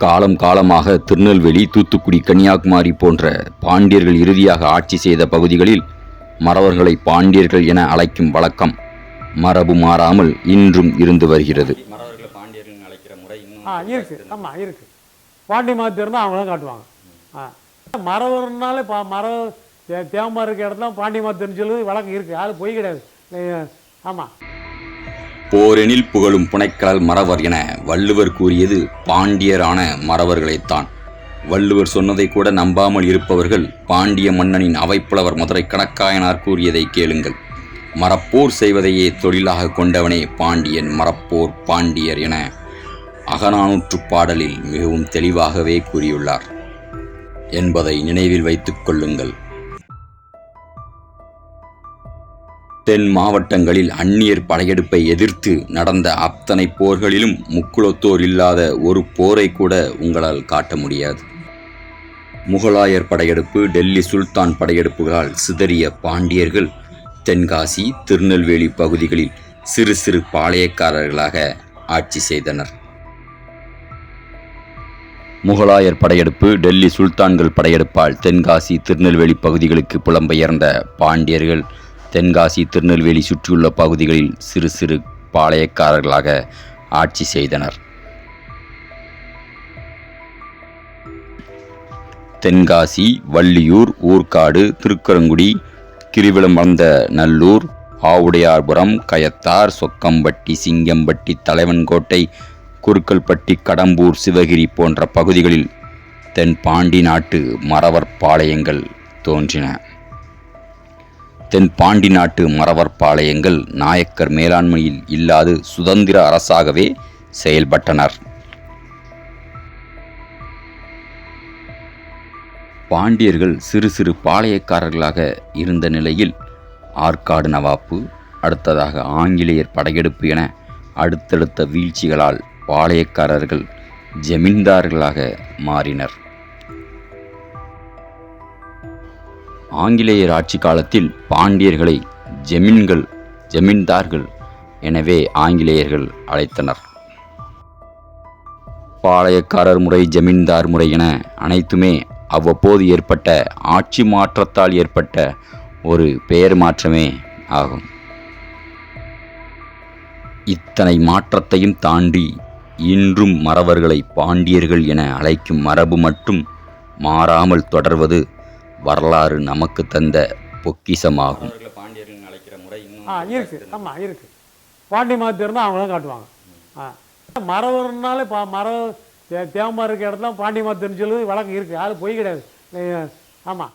காலம் காலமாக திருநெல்வேலி தூத்துக்குடி கன்னியாகுமரி போன்ற பாண்டியர்கள் இறுதியாக ஆட்சி செய்த பகுதிகளில் மறவர்களை பாண்டியர்கள் என அழைக்கும் வழக்கம் மரபு மாறாமல் இன்றும் இருந்து வருகிறது. மறவர்களை பாண்டியர்கள் அழைக்கிற முறை ஆ இருக்கு. ஆமாம் இருக்கு. பாண்டி மாத்து இருந்தால் அவங்க தான் காட்டுவாங்க. ஆ. மரவர்னாலே பா மர தே- இருக்கிற இருக்க இடத்துல பாண்டி மாத்துன்னு சொல்லி வழக்கம் இருக்கு. அது போய் கிடையாது. ஆமாம் போரெனில் புகழும் புனைக்கடல் மறவர் என வள்ளுவர் கூறியது பாண்டியரான மறவர்களைத்தான். வள்ளுவர் சொன்னதை கூட நம்பாமல் இருப்பவர்கள் பாண்டிய மன்னனின் அவைப்புலவர் மதுரை கணக்காயனார் கூறியதை கேளுங்கள். மரப்போர் செய்வதையே தொழிலாக கொண்டவனே பாண்டியன் மரப்போர் பாண்டியர் என அகநானூற்றுப் பாடலில் மிகவும் தெளிவாகவே கூறியுள்ளார். என்பதை நினைவில் வைத்துக் கொள்ளுங்கள். தென் மாவட்டங்களில் அந்நியர் படையெடுப்பை எதிர்த்து நடந்த அத்தனை போர்களிலும் முக்குளத்தோர் இல்லாத ஒரு போரை கூட உங்களால் காட்ட முடியாது. முகலாயர் படையெடுப்பு டெல்லி சுல்தான் படையெடுப்புகளால் சிதறிய பாண்டியர்கள் தென்காசி திருநெல்வேலி பகுதிகளில் சிறு சிறு பாளையக்காரர்களாக ஆட்சி செய்தனர். முகலாயர் படையெடுப்பு டெல்லி சுல்தான்கள் படையெடுப்பால் தென்காசி திருநெல்வேலி பகுதிகளுக்கு புலம்பெயர்ந்த பாண்டியர்கள் தென்காசி திருநெல்வேலி சுற்றியுள்ள பகுதிகளில் சிறு சிறு பாளையக்காரர்களாக ஆட்சி செய்தனர். தென்காசி வள்ளியூர் ஊர்காடு திருக்கரங்குடி கிரிவிளம்பந்த நல்லூர் ஆவுடையார்புரம் கயத்தார் சொக்கம்பட்டி சிங்கம்பட்டி தலைவன்கோட்டை குருக்கல்பட்டி கடம்பூர் சிவகிரி போன்ற பகுதிகளில் தென் பாண்டி நாட்டு மறவர் பாளையங்கள் தோன்றின. தென் பாண்டி நாட்டு மறவர் பாளையங்கள் நாயக்கர் மேலாண்மையில் இல்லாது சுதந்திர அரசாகவே செயல்பட்டனர். பாண்டியர்கள் சிறு சிறு பாளையக்காரர்களாக இருந்த நிலையில் ஆற்காடு நவாப்பு அடுத்ததாக ஆங்கிலேயர் படையெடுப்பு என அடுத்தடுத்த வீழ்ச்சிகளால் பாளையக்காரர்கள் ஜமீன்தார்களாக மாறினர். ஆங்கிலேயர் ஆட்சி காலத்தில் பாண்டியர்களை ஜெமீன்கள் ஜமீன்தார்கள் எனவே ஆங்கிலேயர்கள் அழைத்தனர். பாளையக்காரர் முறை ஜமீன்தார் முறை என அனைத்துமே அவ்வப்போது ஏற்பட்ட ஆட்சி மாற்றத்தால் ஏற்பட்ட ஒரு பெயர் மாற்றமே ஆகும். இத்தனை மாற்றத்தையும் தாண்டி இன்றும் மறவர்களை பாண்டியர்கள் என அழைக்கும் மரபு மட்டும் மாறாமல் தொடர்வது வரலாறு நமக்கு தந்த பொக்கிஷமாகும் மறவர்களை பாண்டியர்கள் அழைக்கிற முறை இன்னும் ஆ இருக்கு. ஆமாம் இருக்கு. பாண்டி மாத்து இருந்தால் அவங்க தான் காட்டுவாங்க. ஆ. மரவர்னாலே பா மர தே- தேவமா இருக்க இடத்துல பாண்டி மாத்துன்னு சொல்லி வழக்கம் இருக்கு. அது பொய் கிடையாது. ஆமாம்